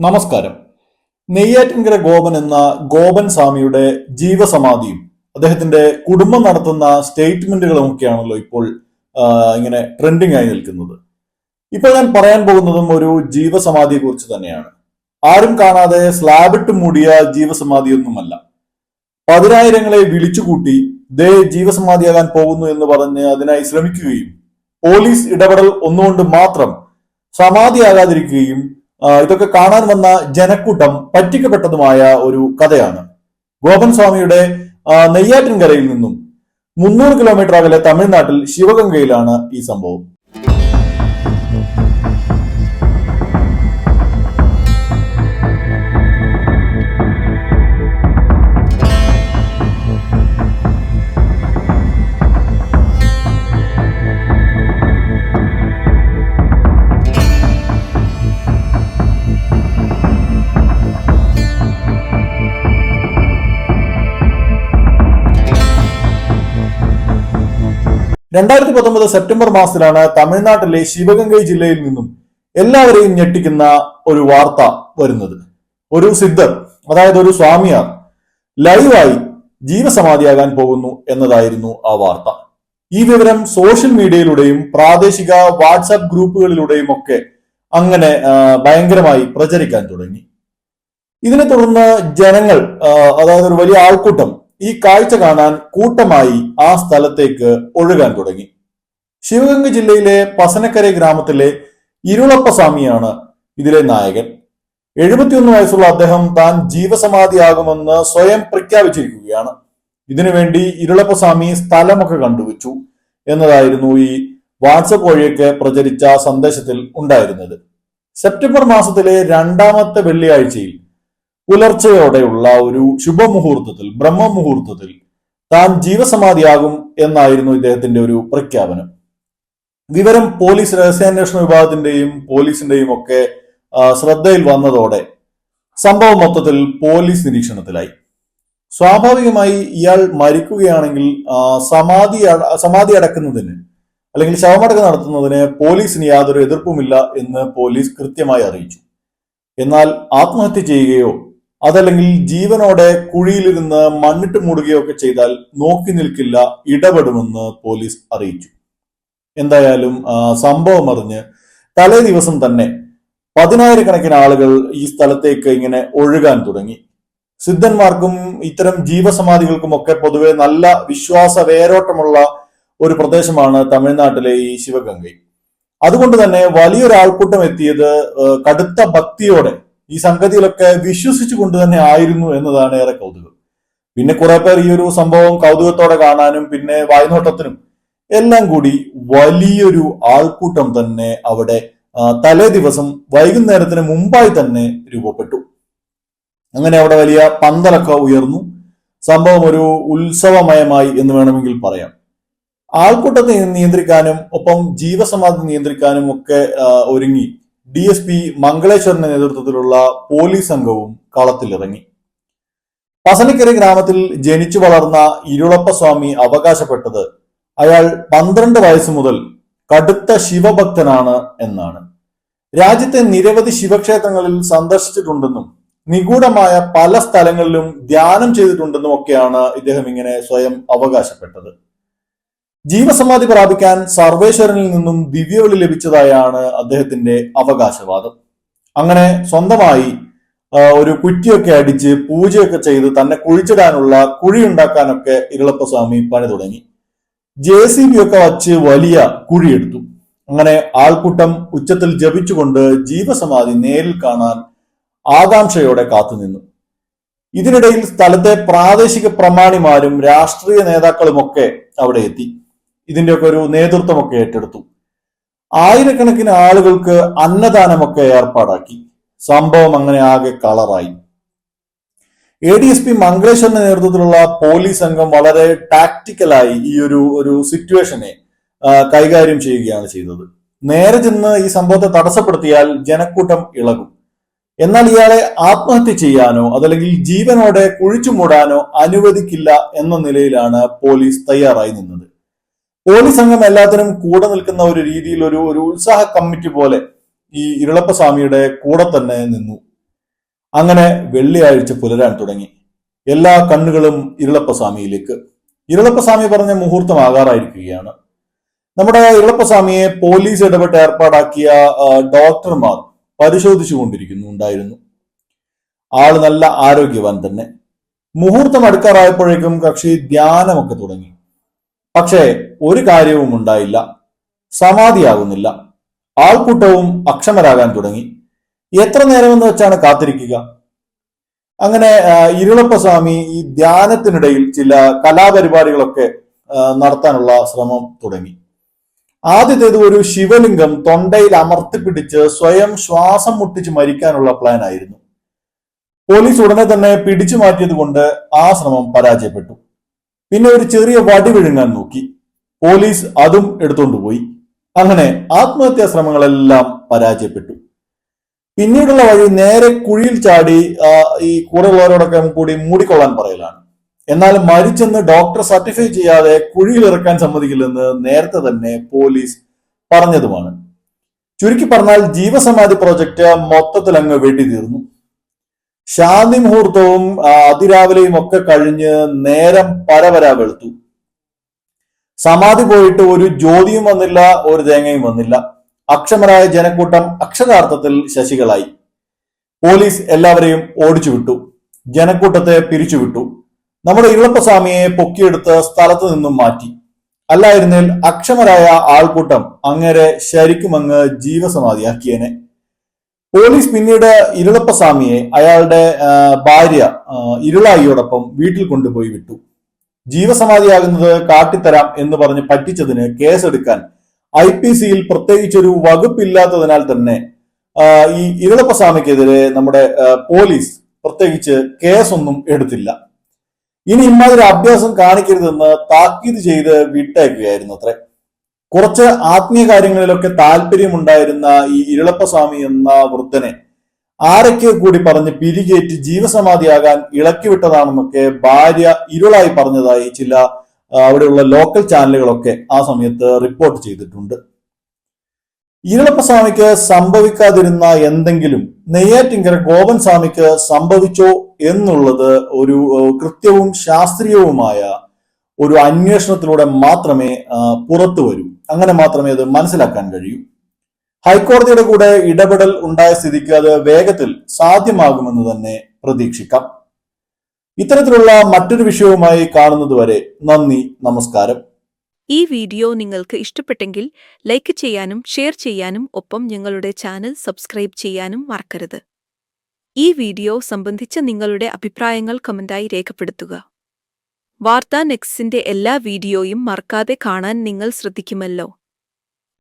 നമസ്കാരം. നെയ്യാറ്റിൻകര ഗോപൻ എന്ന ഗോപൻ സ്വാമിയുടെ ജീവസമാധിയും അദ്ദേഹത്തിന്റെ കുടുംബം നടത്തുന്ന സ്റ്റേറ്റ്മെന്റുകളും ഒക്കെയാണല്ലോ ഇപ്പോൾ ഇങ്ങനെ ട്രെൻഡിങ് ആയി നിൽക്കുന്നത്. ഇപ്പോൾ ഞാൻ പറയാൻ പോകുന്നതും ഒരു ജീവസമാധിയെ കുറിച്ച് തന്നെയാണ്. ആരും കാണാതെ സ്ലാബിട്ട് മൂടിയ ജീവസമാധിയൊന്നുമല്ല. പതിനായിരങ്ങളെ വിളിച്ചുകൂട്ടി ദേ ജീവസമാധിയാകാൻ പോകുന്നു എന്ന് പറഞ്ഞ് അതിനായി ശ്രമിക്കുകയും പോലീസ് ഇടപെടൽ ഒന്നുകൊണ്ട് മാത്രം സമാധിയാകാതിരിക്കുകയും ഇതൊക്കെ കാണാൻ വന്ന ജനക്കൂട്ടം പറ്റിക്കപ്പെട്ടതുമായ ഒരു കഥയാണ്. ഗോപൻ സ്വാമിയുടെ നെയ്യാറ്റിൻകരയിൽ നിന്നും മുന്നൂറ് കിലോമീറ്റർ അകലെ തമിഴ്നാട്ടിൽ ശിവഗംഗയിലാണ് ഈ സംഭവം. രണ്ടായിരത്തി പത്തൊമ്പത് സെപ്റ്റംബർ മാസത്തിലാണ് തമിഴ്നാട്ടിലെ ശിവഗംഗൈ ജില്ലയിൽ നിന്നും എല്ലാവരെയും ഞെട്ടിക്കുന്ന ഒരു വാർത്ത വരുന്നത്. ഒരു സിദ്ധർ അതായത് ഒരു സ്വാമിയാർ ലൈവായി ജീവസമാധിയാകാൻ പോകുന്നു എന്നതായിരുന്നു ആ വാർത്ത. ഈ വിവരം സോഷ്യൽ മീഡിയയിലൂടെയും പ്രാദേശിക വാട്സാപ്പ് ഗ്രൂപ്പുകളിലൂടെയും ഒക്കെ അങ്ങനെ ഭയങ്കരമായി പ്രചരിക്കാൻ തുടങ്ങി. ഇതിനെ തുടർന്ന് ജനങ്ങൾ അതായത് ഒരു വലിയ ആൾക്കൂട്ടം ഈ കാഴ്ച കാണാൻ കൂട്ടമായി ആ സ്ഥലത്തേക്ക് ഒഴുകാൻ തുടങ്ങി. ശിവഗംഗ ജില്ലയിലെ പസനക്കര ഗ്രാമത്തിലെ ഇരുളപ്പസ്വാമിയാണ് ഇതിലെ നായകൻ. എഴുപത്തിയൊന്ന് വയസ്സുള്ള അദ്ദേഹം താൻ ജീവസമാധിയാകുമെന്ന് സ്വയം പ്രഖ്യാപിച്ചിരിക്കുകയാണ്. ഇതിനുവേണ്ടി ഇരുളപ്പസ്വാമി സ്ഥലമൊക്കെ കണ്ടുവച്ചു എന്നതായിരുന്നു ഈ വാട്സപ്പ് വഴിയൊക്കെ പ്രചരിച്ച സന്ദേശത്തിൽ ഉണ്ടായിരുന്നത്. സെപ്റ്റംബർ മാസത്തിലെ രണ്ടാമത്തെ വെള്ളിയാഴ്ചയിൽ പുലർച്ചെയോടെയുള്ള ഒരു ശുഭമുഹൂർത്തത്തിൽ ബ്രഹ്മമുഹൂർത്തത്തിൽ താൻ ജീവസമാധിയാകും എന്നായിരുന്നു ഇദ്ദേഹത്തിന്റെ ഒരു പ്രഖ്യാപനം. വിവരം പോലീസ് രഹസ്യാന്വേഷണ വിഭാഗത്തിന്റെയും പോലീസിന്റെയും ഒക്കെ ശ്രദ്ധയിൽ വന്നതോടെ സംഭവം മൊത്തത്തിൽ പോലീസ് നിരീക്ഷണത്തിലായി. സ്വാഭാവികമായി ഇയാൾ മരിക്കുകയാണെങ്കിൽ സമാധി സമാധി അടക്കുന്നതിന് അല്ലെങ്കിൽ ശവമടക്കം നടത്തുന്നതിന് പോലീസിന് യാതൊരു എതിർപ്പുമില്ല എന്ന് പോലീസ് കൃത്യമായി അറിയിച്ചു. എന്നാൽ ആത്മഹത്യ ചെയ്യുകയോ അതല്ലെങ്കിൽ ജീവനോടെ കുഴിയിലിരുന്ന് മണ്ണിട്ട് മൂടുകയോ ഒക്കെ ചെയ്താൽ നോക്കി നിൽക്കില്ല ഇടപെടുമെന്ന് പോലീസ് അറിയിച്ചു. എന്തായാലും സംഭവം അറിഞ്ഞ് തലേ ദിവസം തന്നെ പതിനായിരക്കണക്കിന് ആളുകൾ ഈ സ്ഥലത്തേക്ക് ഇങ്ങനെ ഒഴുകാൻ തുടങ്ങി. സിദ്ധന്മാർക്കും ഇത്തരം ജീവസമാധികൾക്കും ഒക്കെ പൊതുവെ നല്ല വിശ്വാസ വേരോട്ടമുള്ള ഒരു പ്രദേശമാണ് തമിഴ്നാട്ടിലെ ഈ ശിവഗംഗൈ. അതുകൊണ്ട് തന്നെ വലിയൊരാൾക്കൂട്ടം എത്തിയത് കടുത്ത ഭക്തിയോടെ ഈ സംഗതിയിലൊക്കെ വിശ്വസിച്ചു കൊണ്ട് തന്നെ ആയിരുന്നു എന്നതാണ് ഏറെ കൗതുകം. പിന്നെ കുറെ പേർ ഈ ഒരു സംഭവം കൗതുകത്തോടെ കാണാനും പിന്നെ വായ്നോട്ടത്തിനും എല്ലാം കൂടി വലിയൊരു ആൾക്കൂട്ടം തന്നെ അവിടെ തലേ ദിവസം വൈകുന്നേരത്തിന് മുമ്പായി തന്നെ രൂപപ്പെട്ടു. അങ്ങനെ അവിടെ വലിയ പന്തലൊക്കെ ഉയർന്നു. സംഭവം ഒരു ഉത്സവമയമായി എന്ന് വേണമെങ്കിൽ പറയാം. ആൾക്കൂട്ടത്തെ നിയന്ത്രിക്കാനും ഒപ്പം ജീവസമാധി നിയന്ത്രിക്കാനും ഒക്കെ ഒരുങ്ങി. ഡി എസ് പി മംഗളേശ്വരന്റെ നേതൃത്വത്തിലുള്ള പോലീസ് സംഘവും കളത്തിലിറങ്ങി. പസനിക്കര ഗ്രാമത്തിൽ ജനിച്ചു വളർന്ന ഇരുളപ്പസ്വാമി അവകാശപ്പെട്ടത് അയാൾ പന്ത്രണ്ട് വയസ്സ് മുതൽ കടുത്ത ശിവഭക്തനാണ് എന്നാണ്. രാജ്യത്തെ നിരവധി ശിവക്ഷേത്രങ്ങളിൽ സന്ദർശിച്ചിട്ടുണ്ടെന്നും നിഗൂഢമായ പല സ്ഥലങ്ങളിലും ധ്യാനം ചെയ്തിട്ടുണ്ടെന്നും ഒക്കെയാണ് ഇദ്ദേഹം ഇങ്ങനെ സ്വയം അവകാശപ്പെട്ടത്. ജീവസമാധി പ്രാപിക്കാൻ സർവേശ്വരനിൽ നിന്നും ദിവ്യവിളി ലഭിച്ചതായാണ് അദ്ദേഹത്തിന്റെ അവകാശവാദം. അങ്ങനെ സ്വന്തമായി ഒരു കുറ്റിയൊക്കെ അടിച്ച് പൂജയൊക്കെ ചെയ്ത് തന്നെ കുഴിച്ചിടാനുള്ള കുഴി ഉണ്ടാക്കാനൊക്കെ ഇരുളപ്പസ്വാമി പണി തുടങ്ങി. ജെ സി ബി ഒക്കെ വച്ച് വലിയ കുഴിയെടുത്തു. അങ്ങനെ ആൾക്കൂട്ടം ഉച്ചത്തിൽ ജപിച്ചുകൊണ്ട് ജീവസമാധി നേരിൽ കാണാൻ ആകാംക്ഷയോടെ കാത്തുനിന്നു. ഇതിനിടയിൽ സ്ഥലത്തെ പ്രാദേശിക പ്രമാണിമാരും രാഷ്ട്രീയ നേതാക്കളുമൊക്കെ അവിടെ എത്തി. ഇതിന്റെയൊക്കെ ഒരു നേതൃത്വമൊക്കെ ഏറ്റെടുത്തു. ആയിരക്കണക്കിന് ആളുകൾക്ക് അന്നദാനമൊക്കെ ഏർപ്പാടാക്കി. സംഭവം അങ്ങനെ ആകെ കളറായി. എ ഡി എസ് പി മംഗളേശ്വറിന്റെ നേതൃത്വത്തിലുള്ള പോലീസ് സംഘം വളരെ ടാക്ടിക്കലായി ഈ ഒരു ഒരു സിറ്റുവേഷനെ കൈകാര്യം ചെയ്യുകയാണ് ചെയ്തത്. നേരെ ചെന്ന് ഈ സംഭവത്തെ തടസ്സപ്പെടുത്തിയാൽ ജനക്കൂട്ടം ഇളകും. എന്നാൽ ഇയാളെ ആത്മഹത്യ ചെയ്യാനോ അതല്ലെങ്കിൽ ജീവനോടെ കുഴിച്ചു മൂടാനോ അനുവദിക്കില്ല എന്ന നിലയിലാണ് പോലീസ് തയ്യാറായി നിന്നത്. പോലീസ് സംഘം എല്ലാത്തിനും കൂടെ നിൽക്കുന്ന ഒരു രീതിയിൽ ഒരു ഒരു ഉത്സാഹ കമ്മിറ്റി പോലെ ഈ ഇരുളപ്പ സ്വാമിയുടെ കൂടെ തന്നെ നിന്നു. അങ്ങനെ വെള്ളിയാഴ്ച പുലരാൻ തുടങ്ങി. എല്ലാ കണ്ണുകളും ഇരുളപ്പസ്വാമിയിലേക്ക് ഇരുളപ്പസ്വാമി പറഞ്ഞ മുഹൂർത്തമാകാറായിരിക്കുകയാണ് നമ്മുടെ ഇരുളപ്പസ്വാമിയെ പോലീസ് ഇടപെട്ട് ഏർപ്പാടാക്കിയ ഡോക്ടർമാർ പരിശോധിച്ചു കൊണ്ടിരിക്കുന്നു ഉണ്ടായിരുന്നു. ആൾ നല്ല ആരോഗ്യവാൻ തന്നെ. മുഹൂർത്തം അടുക്കാറായപ്പോഴേക്കും കക്ഷി ധ്യാനമൊക്കെ തുടങ്ങി. പക്ഷേ ഒരു കാര്യവും ഉണ്ടായില്ല. സമാധിയാകുന്നില്ല. ആൾക്കൂട്ടവും അക്ഷമരാകാൻ തുടങ്ങി. എത്ര നേരമെന്ന് വെച്ചാണ് കാത്തിരിക്കുക? അങ്ങനെ ഇരുളപ്പസ്വാമി ഈ ധ്യാനത്തിനിടയിൽ ചില കലാപരിപാടികളൊക്കെ നടത്താനുള്ള ശ്രമം തുടങ്ങി. ആദ്യത്തേത് ഒരു ശിവലിംഗം തൊണ്ടയിൽ അമർത്തിപ്പിടിച്ച് സ്വയം ശ്വാസം മുട്ടിച്ച് മരിക്കാനുള്ള പ്ലാൻ ആയിരുന്നു പോലീസ് ഉടനെ തന്നെ പിടിച്ചു മാറ്റിയത് കൊണ്ട് ആ ശ്രമം പരാജയപ്പെട്ടു. പിന്നെ ഒരു ചെറിയ വടി വിഴുങ്ങാൻ നോക്കി. പോലീസ് അതും എടുത്തുകൊണ്ടുപോയി അങ്ങനെ ആത്മഹത്യാ ശ്രമങ്ങളെല്ലാം പരാജയപ്പെട്ടു. പിന്നീടുള്ള വഴി നേരെ കുഴിയിൽ ചാടി ഈ കൂടെയുള്ളവരോടൊക്കെ കൂടി മൂടിക്കൊള്ളാൻ പറയലാണ്. എന്നാൽ മരിച്ചെന്ന് ഡോക്ടർ സർട്ടിഫൈ ചെയ്യാതെ കുഴിയിൽ ഇറക്കാൻ സമ്മതിക്കില്ലെന്ന് നേരത്തെ തന്നെ പോലീസ് പറഞ്ഞതുമാണ്. ചുരുക്കി പറഞ്ഞാൽ ജീവസമാധി പ്രോജക്റ്റ് മൊത്തത്തിൽ അങ്ങ് വെട്ടിത്തീർന്നു. ശാന്തി മുഹൂർത്തവും അതിരാവിലെയും ഒക്കെ കഴിഞ്ഞ് നേരം പരവരാ വെളുത്തു. സമാധി പോയിട്ട് ഒരു ജ്യോതിയും വന്നില്ല ഒരു തേങ്ങയും വന്നില്ല. അക്ഷമരായ ജനക്കൂട്ടം അക്ഷരാർത്ഥത്തിൽ ശശികളായി. പോലീസ് എല്ലാവരെയും ഓടിച്ചു വിട്ടു. ജനക്കൂട്ടത്തെ പിരിച്ചുവിട്ടു നമ്മുടെ ഇളപ്പസ്വാമിയെ പൊക്കിയെടുത്ത് സ്ഥലത്ത് നിന്നും മാറ്റി. അല്ലായിരുന്നേൽ അക്ഷമരായ ആൾക്കൂട്ടം അങ്ങേരെ ശരിക്കും അങ്ങ് ജീവസമാധിയാക്കിയേനെ. പോലീസ് പിന്നീട് ഇരുളപ്പസ്വാമിയെ അയാളുടെ ഭാര്യ ഇരുളായിയോടൊപ്പം വീട്ടിൽ കൊണ്ടുപോയി വിട്ടു. ജീവസമാധിയാകുന്നത് കാട്ടിത്തരാം എന്ന് പറഞ്ഞ് പറ്റിച്ചതിന് കേസെടുക്കാൻ ഐ പി സിയിൽ പ്രത്യേകിച്ചൊരു വകുപ്പില്ലാത്തതിനാൽ തന്നെ ഈ ഇരുളപ്പസ്വാമിക്കെതിരെ നമ്മുടെ പോലീസ് പ്രത്യേകിച്ച് കേസൊന്നും എടുത്തില്ല. ഇനി ഇമ്മാതിരി അഭ്യാസം കാണിക്കരുതെന്ന് താക്കീത് ചെയ്ത് വിട്ടേക്കുകയായിരുന്നു അത്രേ. കുറച്ച് ആത്മീയ കാര്യങ്ങളിലൊക്കെ താല്പര്യമുണ്ടായിരുന്ന ഈ ഇരുളപ്പസ്വാമി എന്ന വൃദ്ധനെ ആരൊക്കെ കൂടി പറഞ്ഞ് പിരികേറ്റ് ജീവസമാധിയാകാൻ ഇളക്കി വിട്ടതാണെന്നൊക്കെ ഭാര്യ ഇരുളായി പറഞ്ഞതായി ചില അവിടെയുള്ള ലോക്കൽ ചാനലുകളൊക്കെ ആ സമയത്ത് റിപ്പോർട്ട് ചെയ്തിട്ടുണ്ട്. ഇരുളപ്പസ്വാമിക്ക് സംഭവിക്കാതിരുന്ന എന്തെങ്കിലും നെയ്യാറ്റിങ്കര ഗോപൻ സ്വാമിക്ക് സംഭവിച്ചോ എന്നുള്ളത് ഒരു കൃത്യവും ശാസ്ത്രീയവുമായ ഒരു അന്വേഷണത്തിലൂടെ മാത്രമേ പുറത്തു വരൂ. അങ്ങനെ മാത്രമേ അത് മനസ്സിലാക്കാൻ കഴിയൂ. ഹൈക്കോടതിയുടെ കൂടെ ഇടപെടൽ ഉണ്ടായ സ്ഥിതിക്ക് അത് വേഗത്തിൽ സാധ്യമാകുമെന്ന് തന്നെ പ്രതീക്ഷിക്കാം. ഇത്തരത്തിലുള്ള മറ്റൊരു വിഷയവുമായി കാണുന്നതുവരെ നന്ദി നമസ്കാരം. ഈ വീഡിയോ നിങ്ങൾക്ക് ഇഷ്ടപ്പെട്ടെങ്കിൽ ലൈക്ക് ചെയ്യാനും ഷെയർ ചെയ്യാനും ഒപ്പം ഞങ്ങളുടെ ചാനൽ സബ്സ്ക്രൈബ് ചെയ്യാനും മറക്കരുത്. ഈ വീഡിയോ സംബന്ധിച്ച നിങ്ങളുടെ അഭിപ്രായങ്ങൾ കമന്റായി രേഖപ്പെടുത്തുക. വാർത്താ നെക്സിന്റെ എല്ലാ വീഡിയോയും മറക്കാതെ കാണാൻ നിങ്ങൾ ശ്രദ്ധിക്കുമല്ലോ.